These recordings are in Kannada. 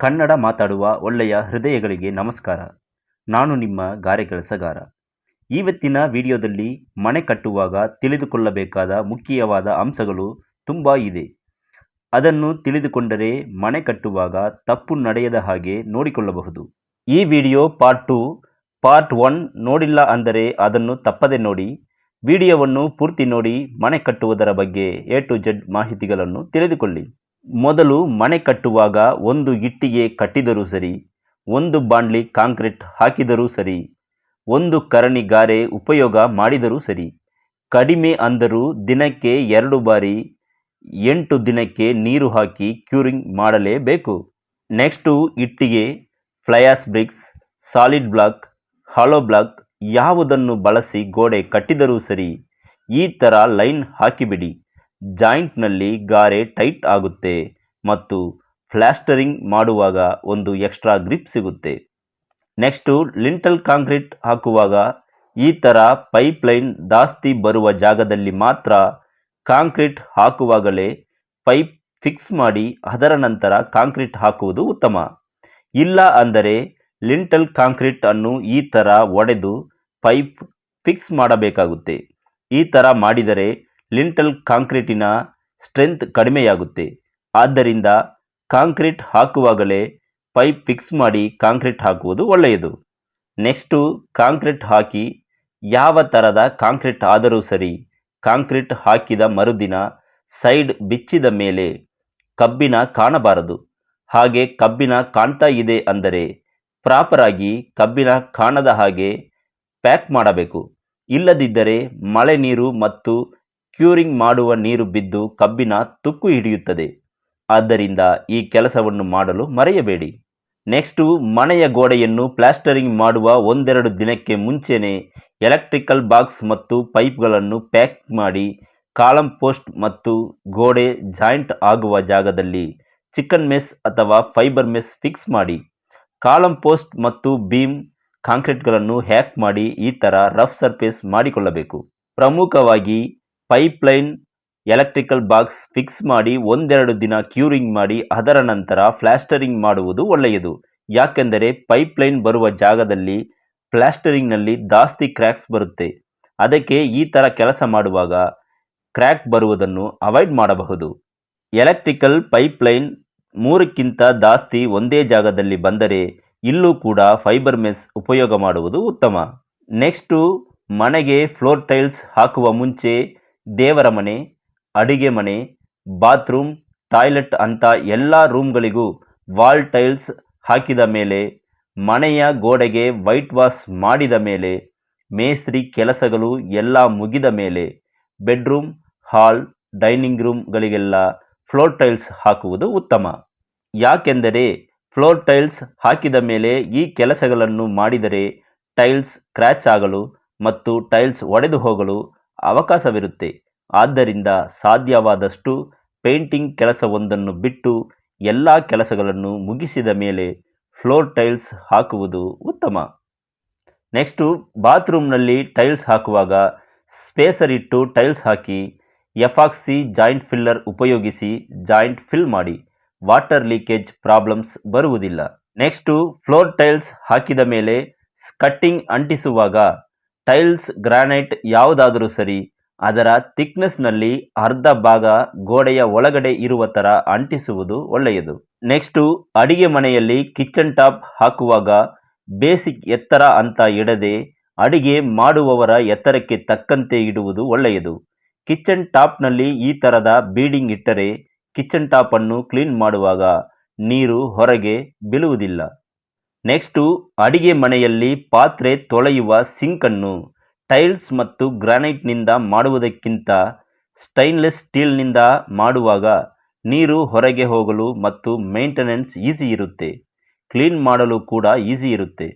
ಕನ್ನಡ ಮಾತಾಡುವ ಒಳ್ಳೆಯ ಹೃದಯಗಳಿಗೆ ನಮಸ್ಕಾರ. ನಾನು ನಿಮ್ಮ ಗಾರೆ ಕೆಲಸಗಾರ ಇವತ್ತಿನ ವಿಡಿಯೋದಲ್ಲಿ ಮನೆ ಕಟ್ಟುವಾಗ ತಿಳಿದುಕೊಳ್ಳಬೇಕಾದ ಮುಖ್ಯವಾದ ಅಂಶಗಳು ತುಂಬ ಇದೆ. ಅದನ್ನು ತಿಳಿದುಕೊಂಡರೆ ಮನೆ ಕಟ್ಟುವಾಗ ತಪ್ಪು ನಡೆಯದ ಹಾಗೆ ನೋಡಿಕೊಳ್ಳಬಹುದು. ಈ video part two, part one ನೋಡಿಲ್ಲ ಅಂದರೆ ಅದನ್ನು ತಪ್ಪದೆ ನೋಡಿ. ವಿಡಿಯೋವನ್ನು ಪೂರ್ತಿ ನೋಡಿ ಮನೆ ಕಟ್ಟುವುದರ ಬಗ್ಗೆ ಎ ಟು ಜೆಡ್ ಮಾಹಿತಿಗಳನ್ನು ತಿಳಿದುಕೊಳ್ಳಿ. ಮೊದಲು ಮನೆ ಕಟ್ಟುವಾಗ ಒಂದು ಇಟ್ಟಿಗೆ ಕಟ್ಟಿದರೂ ಸರಿ, ಒಂದು ಬಾಂಡ್ಲಿ ಕಾಂಕ್ರೀಟ್ ಹಾಕಿದರೂ ಸರಿ, ಒಂದು ಕರಣಿ ಗಾರೆ ಉಪಯೋಗ ಮಾಡಿದರೂ ಸರಿ, ಕಡಿಮೆ ಅಂದರೂ ದಿನಕ್ಕೆ ಎರಡು ಬಾರಿ, ಎಂಟು ದಿನಕ್ಕೆ ನೀರು ಹಾಕಿ ಕ್ಯೂರಿಂಗ್ ಮಾಡಲೇಬೇಕು. ನೆಕ್ಸ್ಟು ಇಟ್ಟಿಗೆ, fly ash bricks, solid block, hollow block ಯಾವುದನ್ನು ಬಳಸಿ ಗೋಡೆ ಕಟ್ಟಿದರೂ ಸರಿ, ಈ ಥರ ಲೈನ್ ಹಾಕಿಬಿಡಿ. ಜಾಯಿಂಟ್ನಲ್ಲಿ ಗಾರೆ ಟೈಟ್ ಆಗುತ್ತೆ ಮತ್ತು ಪ್ಲ್ಯಾಸ್ಟರಿಂಗ್ ಮಾಡುವಾಗ ಒಂದು ಎಕ್ಸ್ಟ್ರಾ ಗ್ರಿಪ್ ಸಿಗುತ್ತೆ. ನೆಕ್ಸ್ಟು, ಲಿಂಟಲ್ ಕಾಂಕ್ರೀಟ್ ಹಾಕುವಾಗ ಈ ಥರ ಪೈಪ್ಲೈನ್ ಜಾಸ್ತಿ ಬರುವ ಜಾಗದಲ್ಲಿ ಮಾತ್ರ ಕಾಂಕ್ರೀಟ್ ಹಾಕುವಾಗಲೇ ಪೈಪ್ ಫಿಕ್ಸ್ ಮಾಡಿ ಅದರ ನಂತರ ಕಾಂಕ್ರೀಟ್ ಹಾಕುವುದು ಉತ್ತಮ. ಇಲ್ಲ ಅಂದರೆ ಲಿಂಟಲ್ ಕಾಂಕ್ರೀಟ್ ಅನ್ನು ಈ ಥರ ಒಡೆದು ಪೈಪ್ ಫಿಕ್ಸ್ ಮಾಡಬೇಕಾಗುತ್ತೆ. ಈ ಥರ ಮಾಡಿದರೆ ಲಿಂಟಲ್ ಕಾಂಕ್ರೀಟಿನ ಸ್ಟ್ರೆಂತ್ ಕಡಿಮೆಯಾಗುತ್ತೆ. ಆದ್ದರಿಂದ ಕಾಂಕ್ರೀಟ್ ಹಾಕುವಾಗಲೇ ಪೈಪ್ ಫಿಕ್ಸ್ ಮಾಡಿ ಕಾಂಕ್ರೀಟ್ ಹಾಕುವುದು ಒಳ್ಳೆಯದು. ನೆಕ್ಸ್ಟು ಕಾಂಕ್ರೀಟ್ ಹಾಕಿ ಯಾವ ಥರದ ಕಾಂಕ್ರೀಟ್ ಆದರೂ ಸರಿ ಕಾಂಕ್ರೀಟ್ ಹಾಕಿದ ಮರುದಿನ ಸೈಡ್ ಬಿಚ್ಚಿದ ಮೇಲೆ ಕಬ್ಬಿನ ಕಾಣಬಾರದು. ಹಾಗೆ ಕಬ್ಬಿನ ಕಾಣ್ತಾ ಇದೆ ಅಂದರೆ ಪ್ರಾಪರಾಗಿ ಕಬ್ಬಿನ ಕಾಣದ ಹಾಗೆ ಪ್ಯಾಕ್ ಮಾಡಬೇಕು. ಇಲ್ಲದಿದ್ದರೆ ಮಳೆ ನೀರು ಮತ್ತು ಕ್ಯೂರಿಂಗ್ ಮಾಡುವ ನೀರು ಬಿದ್ದು ಕಬ್ಬಿನ ತುಕ್ಕು ಹಿಡಿಯುತ್ತದೆ. ಆದ್ದರಿಂದ ಈ ಕೆಲಸವನ್ನು ಮಾಡಲು ಮರೆಯಬೇಡಿ. ನೆಕ್ಸ್ಟು, ಮನೆಯ ಗೋಡೆಯನ್ನು ಪ್ಲಾಸ್ಟರಿಂಗ್ ಮಾಡುವ ಒಂದೆರಡು ದಿನಕ್ಕೆ ಮುಂಚೆನೆ ಎಲೆಕ್ಟ್ರಿಕಲ್ ಬಾಕ್ಸ್ ಮತ್ತು ಪೈಪ್ಗಳನ್ನು ಪ್ಯಾಕ್ ಮಾಡಿ, ಕಾಲಂ ಪೋಸ್ಟ್ ಮತ್ತು ಗೋಡೆ ಜಾಯಿಂಟ್ ಆಗುವ ಜಾಗದಲ್ಲಿ ಚಿಕನ್ ಮೆಸ್ ಅಥವಾ ಫೈಬರ್ ಮೆಸ್ ಫಿಕ್ಸ್ ಮಾಡಿ, ಕಾಲಂ ಪೋಸ್ಟ್ ಮತ್ತು ಬೀಮ್ ಕಾಂಕ್ರೀಟ್ಗಳನ್ನು ಹ್ಯಾಕ್ ಮಾಡಿ ಈ ಥರ ರಫ್ ಸರ್ಫೇಸ್ ಮಾಡಿಕೊಳ್ಳಬೇಕು. ಪ್ರಮುಖವಾಗಿ ಪೈಪ್ಲೈನ್ ಎಲೆಕ್ಟ್ರಿಕಲ್ ಬಾಕ್ಸ್ ಫಿಕ್ಸ್ ಮಾಡಿ ಒಂದೆರಡು ದಿನ ಕ್ಯೂರಿಂಗ್ ಮಾಡಿ ಅದರ ನಂತರ ಪ್ಲಾಸ್ಟರಿಂಗ್ ಮಾಡುವುದು ಒಳ್ಳೆಯದು. ಯಾಕೆಂದರೆ ಪೈಪ್ಲೈನ್ ಬರುವ ಜಾಗದಲ್ಲಿ ಪ್ಲಾಸ್ಟರಿಂಗ್ನಲ್ಲಿ ಜಾಸ್ತಿ ಕ್ರ್ಯಾಕ್ಸ್ ಬರುತ್ತೆ. ಅದಕ್ಕೆ ಈ ಥರ ಕೆಲಸ ಮಾಡುವಾಗ ಕ್ರ್ಯಾಕ್ ಬರುವುದನ್ನು ಅವಾಯ್ಡ್ ಮಾಡಬಹುದು. ಎಲೆಕ್ಟ್ರಿಕಲ್ ಪೈಪ್ಲೈನ್ ಮೂರಕ್ಕಿಂತ ಜಾಸ್ತಿ ಒಂದೇ ಜಾಗದಲ್ಲಿ ಬಂದರೆ ಇಲ್ಲೂ ಕೂಡ ಫೈಬರ್ ಮೆಸ್ ಉಪಯೋಗ ಮಾಡುವುದು ಉತ್ತಮ. ನೆಕ್ಸ್ಟು ಮನೆಗೆ ಫ್ಲೋರ್ ಟೈಲ್ಸ್ ಹಾಕುವ ಮುಂಚೆ ದೇವರ ಮನೆ, ಅಡಿಗೆ ಮನೆ, ಬಾತ್ರೂಮ್, ಟಾಯ್ಲೆಟ್ ಅಂತ ಎಲ್ಲ ರೂಮ್ಗಳಿಗೂ ವಾಲ್ ಟೈಲ್ಸ್ ಹಾಕಿದ ಮೇಲೆ, ಮನೆಯ ಗೋಡೆಗೆ ವೈಟ್ ವಾಶ್ ಮಾಡಿದ ಮೇಲೆ, ಮೇಸ್ತ್ರಿ ಕೆಲಸಗಳು ಎಲ್ಲ ಮುಗಿದ ಮೇಲೆ, ಬೆಡ್ರೂಮ್, ಹಾಲ್, ಡೈನಿಂಗ್ ರೂಮ್ಗಳಿಗೆಲ್ಲ ಫ್ಲೋರ್ ಟೈಲ್ಸ್ ಹಾಕುವುದು ಉತ್ತಮ. ಯಾಕೆಂದರೆ ಫ್ಲೋರ್ ಟೈಲ್ಸ್ ಹಾಕಿದ ಮೇಲೆ ಈ ಕೆಲಸಗಳನ್ನು ಮಾಡಿದರೆ ಟೈಲ್ಸ್ ಕ್ರ್ಯಾಚ್ ಆಗಲು ಮತ್ತು ಟೈಲ್ಸ್ ಒಡೆದು ಹೋಗಲು ಅವಕಾಶವಿರುತ್ತೆ. ಆದ್ದರಿಂದ ಸಾಧ್ಯವಾದಷ್ಟು ಪೇಂಟಿಂಗ್ ಕೆಲಸವೊಂದನ್ನು ಬಿಟ್ಟು ಎಲ್ಲ ಕೆಲಸಗಳನ್ನು ಮುಗಿಸಿದ ಮೇಲೆ ಫ್ಲೋರ್ ಟೈಲ್ಸ್ ಹಾಕುವುದು ಉತ್ತಮ. ನೆಕ್ಸ್ಟು ಬಾತ್ರೂಮ್ನಲ್ಲಿ ಟೈಲ್ಸ್ ಹಾಕುವಾಗ ಸ್ಪೇಸರ್ ಇಟ್ಟು ಟೈಲ್ಸ್ ಹಾಕಿ ಎಫಾಕ್ಸಿ ಜಾಯಿಂಟ್ ಫಿಲ್ಲರ್ ಉಪಯೋಗಿಸಿ ಜಾಯಿಂಟ್ ಫಿಲ್ ಮಾಡಿ. ವಾಟರ್ ಲೀಕೇಜ್ ಪ್ರಾಬ್ಲಮ್ಸ್ ಬರುವುದಿಲ್ಲ. ನೆಕ್ಸ್ಟು ಫ್ಲೋರ್ ಟೈಲ್ಸ್ ಹಾಕಿದ ಮೇಲೆ ಕಟ್ಟಿಂಗ್ ಅಂಟಿಸುವಾಗ ಟೈಲ್ಸ್, ಗ್ರಾನೈಟ್ ಯಾವುದಾದರೂ ಸರಿ, ಅದರ ಥಿಕ್ನೆಸ್ನಲ್ಲಿ ಅರ್ಧ ಭಾಗ ಗೋಡೆಯ ಒಳಗಡೆ ಇರುವ ಥರ ಅಂಟಿಸುವುದು ಒಳ್ಳೆಯದು. ನೆಕ್ಸ್ಟು, ಅಡಿಗೆ ಮನೆಯಲ್ಲಿ ಕಿಚನ್ ಟಾಪ್ ಹಾಕುವಾಗ ಬೇಸಿಕ್ ಎತ್ತರ ಅಂತ ಇಡದೆ ಅಡಿಗೆ ಮಾಡುವವರ ಎತ್ತರಕ್ಕೆ ತಕ್ಕಂತೆ ಇಡುವುದು ಒಳ್ಳೆಯದು. ಕಿಚನ್ ಟಾಪ್ನಲ್ಲಿ ಈ ಥರದ ಬೀಡಿಂಗ್ ಇಟ್ಟರೆ ಕಿಚನ್ ಟಾಪನ್ನು ಕ್ಲೀನ್ ಮಾಡುವಾಗ ನೀರು ಹೊರಗೆ ಬೀಳುವುದಿಲ್ಲ. ನೆಕ್ಸ್ಟು ಅಡಿಗೆ ಮನೆಯಲ್ಲಿ ಪಾತ್ರೆ ತೊಳೆಯುವ ಸಿಂಕನ್ನು, ಟೈಲ್ಸ್ ಮತ್ತು ಗ್ರಾನೈಟ್ನಿಂದ ಮಾಡುವುದಕ್ಕಿಂತ ಸ್ಟೈನ್ಲೆಸ್ ಸ್ಟೀಲ್ನಿಂದ ಮಾಡುವಾಗ ನೀರು ಹೊರಗೆ ಹೋಗಲು ಮತ್ತು ಮೇಂಟೆನೆನ್ಸ್ ಈಸಿ ಇರುತ್ತೆ, ಕ್ಲೀನ್ ಮಾಡಲು ಕೂಡ ಈಸಿ ಇರುತ್ತೆ.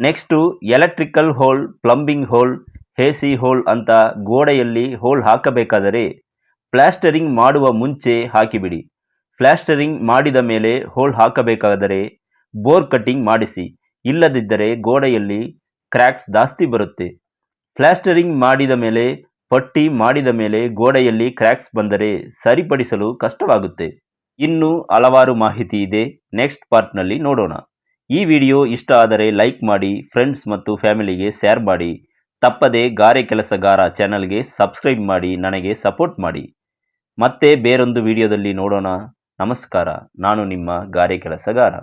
Next electrical hole, plumbing hole, AC hole ಅಂತ ಗೋಡೆಯಲ್ಲಿ ಹೋಲ್ ಹಾಕಬೇಕಾದರೆ ಪ್ಲಾಸ್ಟರಿಂಗ್ ಮಾಡುವ ಮುಂಚೆ ಹಾಕಿಬಿಡಿ. ಪ್ಲಾಸ್ಟರಿಂಗ್ ಮಾಡಿದ ಮೇಲೆ ಹೋಲ್ ಹಾಕಬೇಕಾದರೆ ಬೋರ್ ಕಟ್ಟಿಂಗ್ ಮಾಡಿಸಿ. ಇಲ್ಲದಿದ್ದರೆ ಗೋಡೆಯಲ್ಲಿ ಕ್ರ್ಯಾಕ್ಸ್ ಜಾಸ್ತಿ ಬರುತ್ತೆ. ಪ್ಲಾಸ್ಟರಿಂಗ್ ಮಾಡಿದ ಮೇಲೆ, ಪಟ್ಟಿ ಮಾಡಿದ ಮೇಲೆ ಗೋಡೆಯಲ್ಲಿ ಕ್ರ್ಯಾಕ್ಸ್ ಬಂದರೆ ಸರಿಪಡಿಸಲು ಕಷ್ಟವಾಗುತ್ತೆ. ಇನ್ನೂ ಹಲವಾರು ಮಾಹಿತಿ ಇದೆ. ನೆಕ್ಸ್ಟ್ ಪಾರ್ಟ್ನಲ್ಲಿ ನೋಡೋಣ. ಈ ವಿಡಿಯೋ ಇಷ್ಟ ಆದರೆ ಲೈಕ್ ಮಾಡಿ, ಫ್ರೆಂಡ್ಸ್ ಮತ್ತು ಫ್ಯಾಮಿಲಿಗೆ ಶೇರ್ ಮಾಡಿ. ತಪ್ಪದೆ ಗಾರೆ ಕೆಲಸಗಾರ ಚಾನಲ್ಗೆ ಸಬ್ಸ್ಕ್ರೈಬ್ ಮಾಡಿ, ನನಗೆ ಸಪೋರ್ಟ್ ಮಾಡಿ. ಮತ್ತೆ ಬೇರೊಂದು ವಿಡಿಯೋದಲ್ಲಿ ನೋಡೋಣ. ನಮಸ್ಕಾರ. ನಾನು ನಿಮ್ಮ ಗಾರೆ ಕೆಲಸಗಾರ.